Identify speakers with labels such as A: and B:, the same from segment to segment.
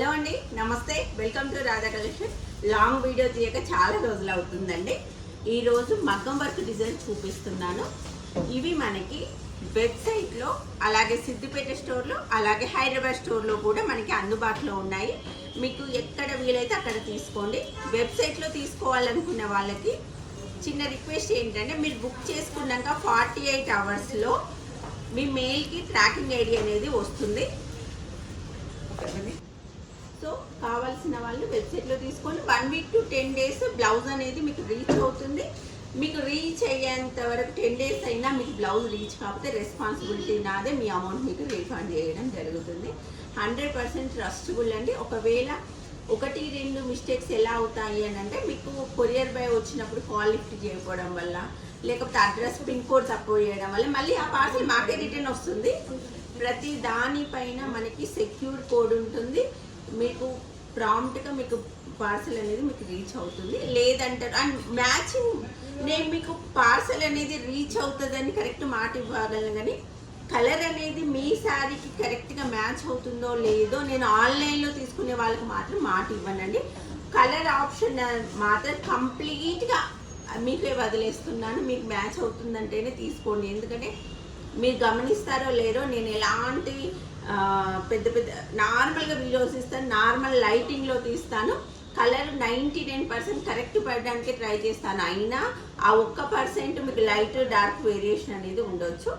A: Hello అండి నమస్తే. Welcome to Radha collection long video తీయక చాలా రోజులు అవుతుందండి. ఈరోజు మగ్గం వర్క్ డిజైన్ చూపిస్తున్నాను. ఇవి మనకి వెబ్సైట్లో అలాగే సిద్దిపేట స్టోర్లో అలాగే హైదరాబాద్ స్టోర్లో కూడా మనకి అందుబాటులో ఉన్నాయి. మీకు ఎక్కడ వీలైతే అక్కడ తీసుకోండి. వెబ్సైట్లో తీసుకోవాలనుకున్న వాళ్ళకి చిన్న రిక్వెస్ట్ ఏంటంటే మీరు బుక్ చేసుకున్నాక ఫార్టీ ఎయిట్ అవర్స్లో మీ మెయిల్కి ట్రాకింగ్ ఐడి అనేది వస్తుంది. సో కావాల్సిన వాళ్ళు వెబ్సైట్లో తీసుకొని one week to ten days blouse అనేది మీకు రీచ్ అవుతుంది. మీకు రీచ్ అయ్యేంత వరకు టెన్ డేస్ అయినా మీకు బ్లౌజ్ రీచ్ కాకపోతే రెస్పాన్సిబిలిటీ నాదే మీ అమౌంట్ మీకు రీఫండ్ చేయడం జరుగుతుంది. హండ్రెడ్ పర్సెంట్ ట్రస్టబుల్ అండి. ఒకవేళ ఒకటి రెండు మిస్టేక్స్ ఎలా అవుతాయి అని అంటే మీకు కొరియర్ బై వచ్చినప్పుడు కాల్ లిఫ్ట్ చేయకపోవడం వల్ల లేకపోతే అడ్రస్ పిన్ కోడ్ తక్కువ చేయడం వల్ల మళ్ళీ ఆ పార్సల్ మాకే రిటర్న్ వస్తుంది. ప్రతి దానిపైన మనకి సెక్యూర్ కోడ్ ఉంటుంది. మీకు ప్రాంప్ట్గా మీకు పార్సల్ అనేది మీకు రీచ్ అవుతుంది. లేదంటారు. అండ్ మ్యాచింగ్ నేను మీకు పార్సల్ అనేది రీచ్ అవుతుందని కరెక్ట్ మాట ఇవ్వగలను కానీ కలర్ అనేది మీ శారీకి కరెక్ట్గా మ్యాచ్ అవుతుందో లేదో నేను ఆన్లైన్లో తీసుకునే వాళ్ళకి మాత్రం మాట ఇవ్వనండి. కలర్ ఆప్షన్ మాత్రం కంప్లీట్గా మీకే వదిలేస్తున్నాను. మీకు మ్యాచ్ అవుతుందంటేనే తీసుకోండి. ఎందుకంటే మీరు గమనిస్తారో లేరో నేను ఎలాంటి పెద్ద పెద్ద నార్మల్గా వీడియోస్ ఇస్తాను నార్మల్ లైటింగ్లో తీస్తాను. Colour ninety nine percent correct పడడానికి ట్రై చేస్తాను. అయినా ఆ ఒక్క పర్సెంట్ మీకు లైట్ డార్క్ వేరియేషన్ అనేది ఉండొచ్చు.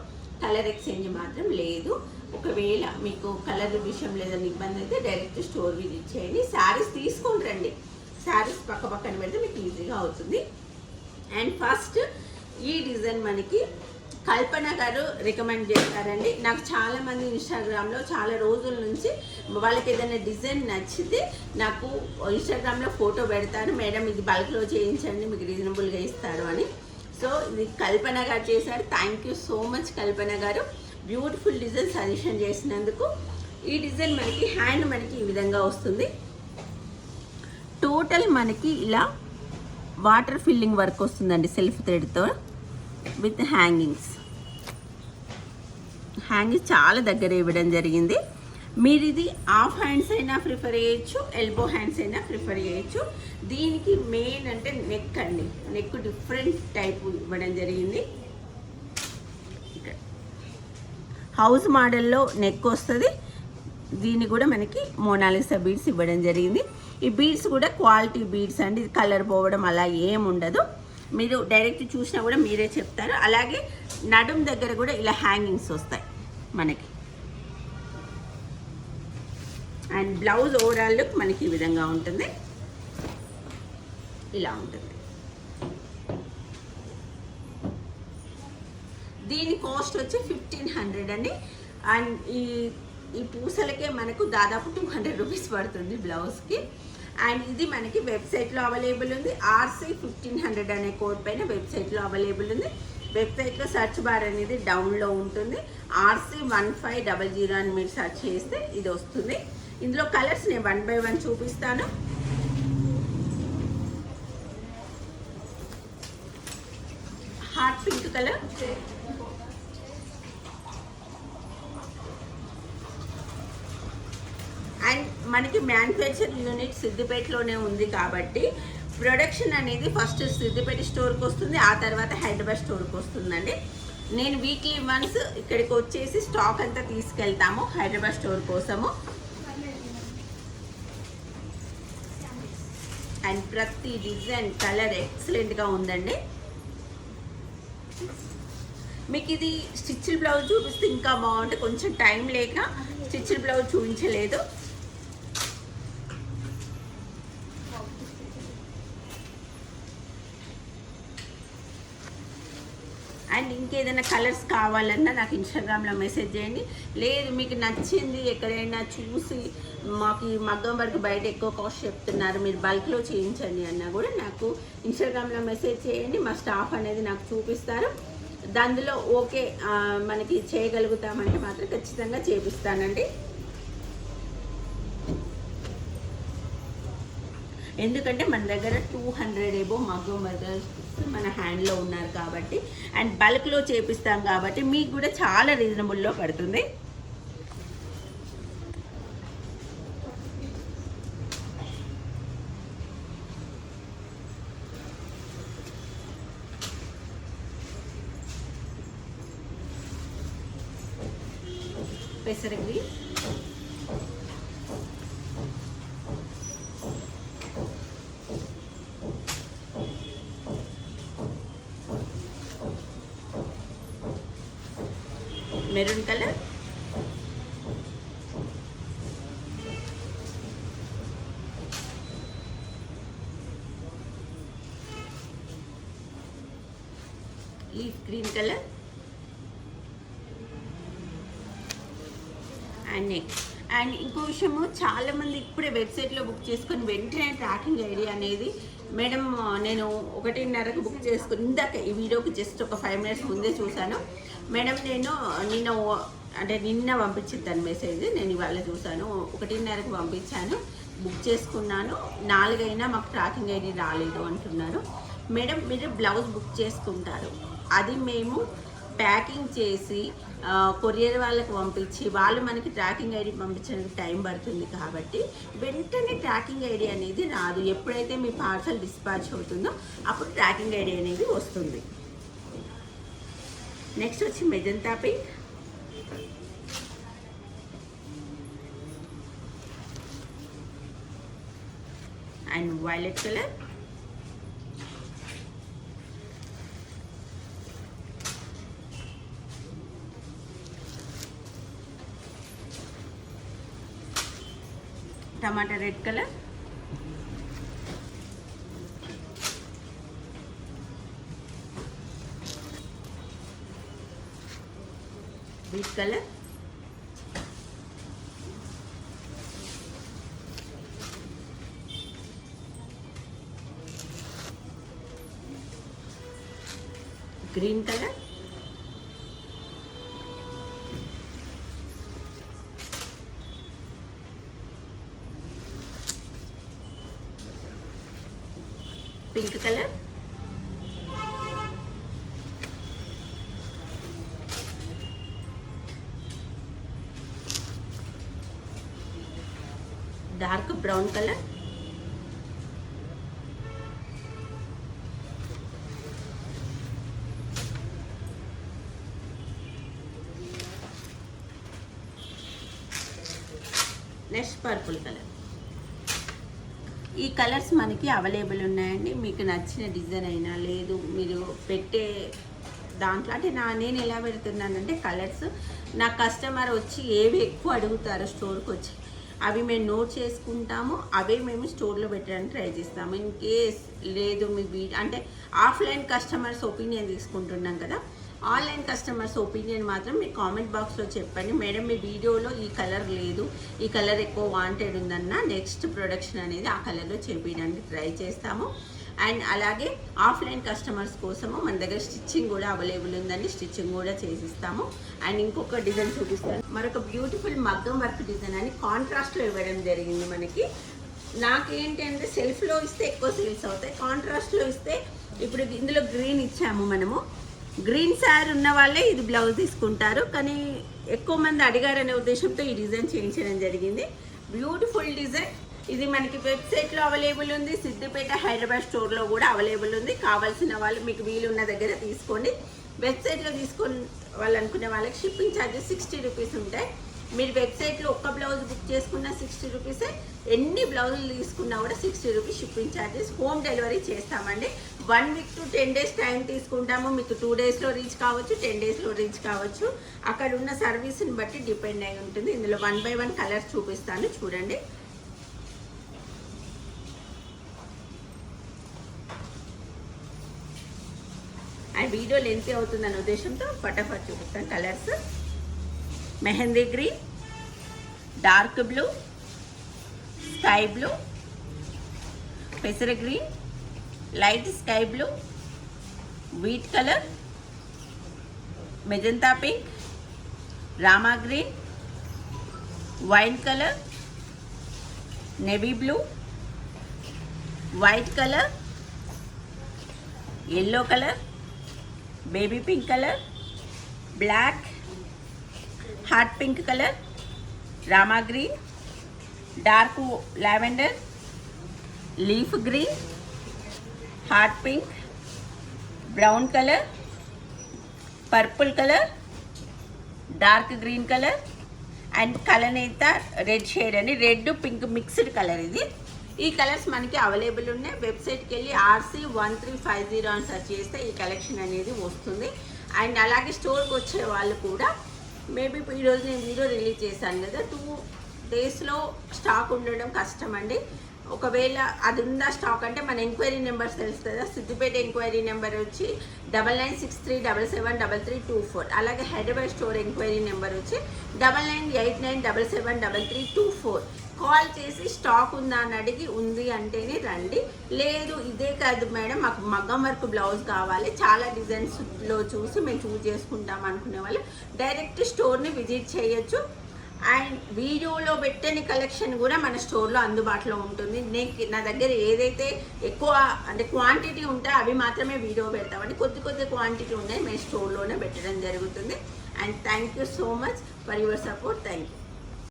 A: కలర్ ఎక్స్చేంజ్ మాత్రం లేదు. ఒకవేళ మీకు కలర్ విషయం లేదని ఇబ్బంది అయితే డైరెక్ట్ స్టోర్ విజిట్ చేయండి. శారీస్ తీసుకొని రండి. శారీస్ పక్క పక్కన పెడితే మీకు ఈజీగా అవుతుంది. అండ్ ఫస్ట్ ఈ డిజైన్ మనకి కల్పన గారు రికమెండ్ చేస్తారండి. నాకు చాలా మంది ఇన్స్టాగ్రామ్లో చాలా రోజుల నుంచి వాళ్ళకి ఏదైనా డిజైన్ నచ్చితే నాకు ఇన్స్టాగ్రామ్లో ఫోటో పెడతారు. మేడం ఇది బల్క్లో చేయించండి మీకు రీజనబుల్గా ఇస్తారు అని. సో ఇది కల్పన గారు చేశారు. Thank you so much Kalpana గారు. బ్యూటిఫుల్ డిజైన్ సజెషన్ చేసినందుకు. ఈ డిజైన్ మనకి హ్యాండ్ మనకి ఈ విధంగా వస్తుంది. టోటల్ మనకి ఇలా వాటర్ ఫిల్లింగ్ వర్క్ వస్తుందండి సెల్ఫ్ థ్రెడ్తో విత్ హ్యాంగింగ్స్. హ్యాంగింగ్స్ చాలా దగ్గర ఇవ్వడం జరిగింది. మీరు ఇది హాఫ్ హ్యాండ్స్ అయినా ప్రిఫర్ చేయొచ్చు ఎల్బో హ్యాండ్స్ అయినా ప్రిఫర్ చేయొచ్చు. దీనికి మెయిన్ అంటే నెక్ అండి. నెక్ డిఫరెంట్ టైప్ ఇవ్వడం జరిగింది. హౌస్ మోడల్లో నెక్ వస్తుంది. దీన్ని కూడా మనకి మోనాలిసా బీడ్స్ ఇవ్వడం జరిగింది. ఈ బీడ్స్ కూడా క్వాలిటీ బీడ్స్ అండి. కలర్ పోవడం అలా ఏముండదు ఉండదు. మీరు డైరెక్ట్ చూసినా కూడా మీరే చెప్తారు. అలాగే నడుం దగ్గర కూడా ఇలా హ్యాంగింగ్స్ వస్తాయి మనకి. అండ్ బ్లౌజ్ ఓవరాల్ లుక్ మనకి ఈ విధంగా ఉంటుంది. ఇలా ఉంటుంది. దీని కాస్ట్ వచ్చి ఫిఫ్టీన్ హండ్రెడ్ అండి. అండ్ ఈ ఈ పూసలకే మనకు దాదాపు టూ హండ్రెడ్ రూపీస్ పడుతుంది బ్లౌజ్కి అండ్ ఇది మనకి వెబ్సైట్లో అవైలబుల్ ఉంది. ఆర్సీ ఫిఫ్టీన్ హండ్రెడ్ అనే కోడ్ పైన వెబ్సైట్లో అవైలబుల్ ఉంది. వెబ్సైట్లో సెర్చ్ బార్ అనేది డౌన్లో ఉంటుంది. RC one five double zero అని మీరు సెర్చ్ చేస్తే ఇది వస్తుంది. ఇందులో కలర్స్ నేను వన్ బై వన్ చూపిస్తాను. హాట్ పింక్ కలర్ అండ్ మనకి మ్యానుఫ్యాక్చర్ యూనిట్ సిద్దిపేటలోనే ఉంది కాబట్టి ప్రొడక్షన్ అనేది ఫస్ట్ సిద్దిపేట స్టోర్కి వస్తుంది ఆ తర్వాత హైదరాబాద్ స్టోర్కి వస్తుందండి. నేను వీక్లీ వన్స్ ఇక్కడికి వచ్చేసి స్టాక్ అంతా తీసుకెళ్తాము హైదరాబాద్ స్టోర్ కోసము. అండ్ ప్రతి డిజైన్ కలర్ ఎక్సలెంట్గా ఉందండి. మీకు ఇది స్టిచ్డ్ బ్లౌజ్ చూపిస్తే ఇంకా బాగుంటుంది కొంచెం టైం లేక స్టిచ్డ్ బ్లౌజ్ చూపించలేదు అండ్ ఇంకేదైనా కలర్స్ కావాలన్నా నాకు ఇన్స్టాగ్రామ్లో మెసేజ్ చేయండి. లేదు మీకు నచ్చింది ఎక్కడైనా చూసి మాకు ఈ మగ్గం వరకు బయట ఎక్కువ కాస్ట్ చెప్తున్నారు మీరు బల్క్లో చేయించండి అన్నా కూడా నాకు ఇన్స్టాగ్రామ్లో మెసేజ్ చేయండి మా స్టాఫ్ అనేది నాకు చూపిస్తారు. దానిలో ఓకే మనకి చేయగలుగుతామంటే మాత్రం ఖచ్చితంగా చేపిస్తానండి. ఎందుకంటే మన దగ్గర టూ హండ్రెడ్ ఏబో మగ్గం వర్కర్స్ మన హ్యాండ్లో ఉన్నారు కాబట్టి అండ్ బల్క్లో చేపిస్తాం కాబట్టి మీకు కూడా చాలా రీజనబుల్లో పడుతుంది. పెసరకి maroon colour. Leaf green colour. And next and ఇంకో విషయము చాలామంది ఇప్పుడే వెబ్సైట్లో బుక్ చేసుకొని వెంటనే ట్రాకింగ్ ఐడి అనేది మేడం నేను ఒకటిన్నరకు బుక్ చేసుకుని ఇందాక ఈ వీడియోకి జస్ట్ ఒక ఫైవ్ మినిట్స్ ముందే చూశాను. మేడం నేను నిన్న ఓ- అంటే నిన్న పంపించిద్దాను మెసేజ్. నేను ఇవాళ చూశాను. ఒకటిన్నరకు పంపించాను. బుక్ చేసుకున్నాను. నాలుగైనా మాకు ట్రాకింగ్ ఐడి రాలేదు అంటున్నారు. మేడం మీరు బ్లౌజ్ బుక్ చేసుకుంటారు. అది మేము ప్యాకింగ్ చేసి కొరియర్ వాళ్ళకి పంపించి వాళ్ళు మనకి ట్రాకింగ్ ఐడి పంపించడానికి టైం పడుతుంది కాబట్టి వెంటనే ట్రాకింగ్ ఐడి అనేది రాదు. ఎప్పుడైతే మీ పార్సల్ డిస్పాచ్ అవుతుందో అప్పుడు ట్రాకింగ్ ఐడి అనేది వస్తుంది. నెక్స్ట్ వచ్చి magenta pink and violet colour. Tomato red colour. Wheat colour green colour pink colour dark brown colour. Next purple colour. ఈ కలర్స్ మనకి అవైలబుల్ ఉన్నాయండి. మీకు నచ్చిన డిజైన్ అయినా లేదు మీరు పెట్టే దాంట్లో అంటే నా నేను ఎలా పెడుతున్నానంటే కలర్స్. నా కస్టమర్ వచ్చి ఏవి ఎక్కువ అడుగుతారో స్టోర్కి వచ్చి అవి మేము నోట్ చేసుకుంటాము అవే మేము స్టోర్లో పెట్టడానికి ట్రై చేస్తాము. ఇన్ కేస్ లేదు మీ అంటే ఆఫ్లైన్ కస్టమర్స్ ఒపీనియన్ తీసుకుంటున్నాం కదా ఆన్లైన్ కస్టమర్స్ ఒపీనియన్ మాత్రం మీ కామెంట్ బాక్స్లో చెప్పండి. మేడం మీ వీడియోలో ఈ కలర్ లేదు ఈ కలర్ ఎక్కువ వాంటెడ్ ఉందన్న నెక్స్ట్ ప్రొడక్షన్ అనేది ఆ కలర్లో చేపించడానికి ట్రై చేస్తాము. అండ్ అలాగే ఆఫ్లైన్ కస్టమర్స్ కోసము మన దగ్గర స్టిచ్చింగ్ కూడా అవైలబుల్ ఉందండి. స్టిచ్చింగ్ కూడా చేసిస్తాము. అండ్ ఇంకొక డిజైన్ చూపిస్తాను. మరొక బ్యూటిఫుల్ మగ్గం వర్క్ డిజైన్ అని కాంట్రాస్ట్లో ఇవ్వడం జరిగింది మనకి. నాకేంటి అంటే సెల్ఫ్లో ఇస్తే ఎక్కువ సేల్స్ అవుతాయి. కాంట్రాస్ట్లో ఇస్తే ఇప్పుడు ఇందులో గ్రీన్ ఇచ్చాము మనము. గ్రీన్ శారీ ఉన్న వాళ్ళే ఇది బ్లౌజ్ తీసుకుంటారు. కానీ ఎక్కువ మంది అడిగారనే ఉద్దేశంతో ఈ డిజైన్ చేయించడం జరిగింది. బ్యూటిఫుల్ డిజైన్ ఇది మనకి వెబ్సైట్లో అవైలబుల్ ఉంది. సిద్దిపేట హైదరాబాద్ స్టోర్లో కూడా అవైలబుల్ ఉంది. కావాల్సిన వాళ్ళు మీకు వీలున్న దగ్గర తీసుకోండి. వెబ్సైట్లో తీసుకొని వాళ్ళు అనుకునే వాళ్ళకి షిప్పింగ్ ఛార్జెస్ సిక్స్టీ రూపీస్ ఉంటాయి. మీరు వెబ్సైట్లో ఒక్క బ్లౌజ్ బుక్ చేసుకున్న సిక్స్టీ రూపీసే. ఎన్ని బ్లౌజులు తీసుకున్నా కూడా sixty rupees shipping charges home delivery చేస్తామండి. One week to ten days time తీసుకుంటాము. మీకు టూ డేస్లో రీచ్ కావచ్చు టెన్ డేస్లో రీచ్ కావచ్చు. అక్కడ ఉన్న సర్వీస్ని బట్టి డిపెండ్ అయి ఉంటుంది. ఇందులో వన్ బై వన్ కలర్స్ చూపిస్తాను. చూడండి అండ్ వీడియో లెంత్ అవుతుందనే ఉద్దేశంతో ఫటాఫట్ చూపిస్తాను colours mehndi green dark blue sky blue పెసర green light sky blue wheat colour magenta pink Rama green wine colour navy blue white colour yellow colour baby pink colour black hot pink colour Rama green dark lavender leaf green hot pink brown colour purple colour dark green colour and colour నేత red shade అని red pink mixed colour ఇది. ఈ colours మనకి available ఉన్నాయి. వెబ్సైట్కి వెళ్ళి RC one three five zero అని search చేస్తే ఈ కలెక్షన్ అనేది వస్తుంది. అండ్ అలాగే స్టోర్కి వచ్చే వాళ్ళు కూడా మేబీ ఈరోజు నేను వీడియో రిలీజ్ చేశాను కదా టూ డేస్లో స్టాక్ ఉండడం కష్టం అండి. ఒకవేళ అది ఉందా స్టాక్ అంటే మన ఎంక్వైరీ నెంబర్స్ తెలుసు కదా సిద్దిపేట ఎంక్వైరీ నెంబర్ వచ్చి double nine six three double seven double three two four. అలాగే హైదరాబాద్ స్టోర్ ఎంక్వైరీ నెంబర్ వచ్చి double nine eight nine double seven double three two four. Call చేసి స్టాక్ ఉందా అని అడిగి ఉంది అంటేనే రండి. లేదు ఇదే కాదు మేడం మాకు మగ్గం వర్క్ బ్లౌజ్ కావాలి. చాలా డిజైన్స్లో చూసి మేము చూస్ చేసుకుంటాం అనుకునే వాళ్ళు డైరెక్ట్ స్టోర్ని విజిట్ చేయొచ్చు. అండ్ వీడియోలో పెట్టని కలెక్షన్ కూడా మన స్టోర్లో అందుబాటులో ఉంటుంది. నేను నా దగ్గర ఏదైతే ఎక్కువ అంటే క్వాంటిటీ ఉంటే అవి మాత్రమే వీడియో పెడతామండి. కొద్ది కొద్ది క్వాంటిటీ ఉన్నాయి మేము స్టోర్లోనే పెట్టడం జరుగుతుంది. And thank you so much for your support. Thank you.